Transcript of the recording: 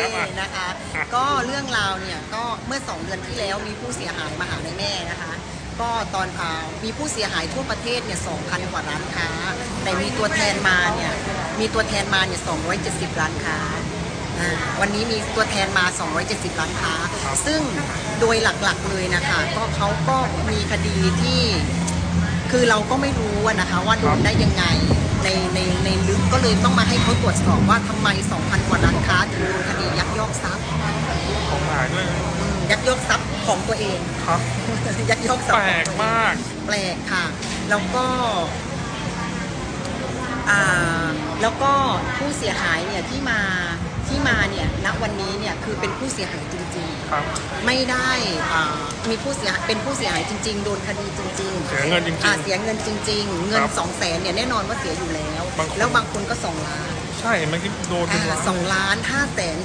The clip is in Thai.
ครับอะนะคะอะก็เรื่องราวเนี่ยก็เมื่อสองเดือนที่แล้วมีผู้เสียหายมาหาในแม่นะคะ ก็ตอนอ่ามีผู้เสียหายทั่วประเทศเนี่ย2,000 กว่าร้านค้า แต่มีตัวแทนมาเนี่ยมีตัวแทนมาเนี่ย270 ร้านค้าอ่าวันนี้มีตัวแทนมา 270 ร้านค้า ซึ่งโดยหลักๆเลยนะคะ ก็เขาก็มีคดีที่ คือเราก็ไม่รู้อะนะคะว่าโดนได้ยังไงในในในลึกก็ เลยต้องมาให้เขาตรวจสอบว่าทำไม 2,000 กว่าร้านค้าถึงโดนคดียักยอกทรัพย์ของหายด้วยอืมยักยอกทรัพย์ของตัวเอง ครับ ยักยอกทรัพแปย์ลของกตัวเอง มาก แปลกค่ะ แล้วก็อ่าแล้วก็ผู้เสียหายเนี่ยที่มาที่มาเนี่ยณวันนี้เนี่ยคือเป็นผู้เสียหายจริงครับ ๆ ไม่ได้อ่า มีผู้เสียหายเป็นผู้เสียหายจริง ๆ โดนคดีจริงๆเสียเงินจริงๆอ่าเสียเงินจริง ๆ เงินครับสองแสนเนี่ยแน่นอนว่าเสียอยู่แล้ว บางคน แล้วบางคนก็สองล้านใช่เมื่อกี้โดนเป็นอ่าล้านสองล้านห้าแสน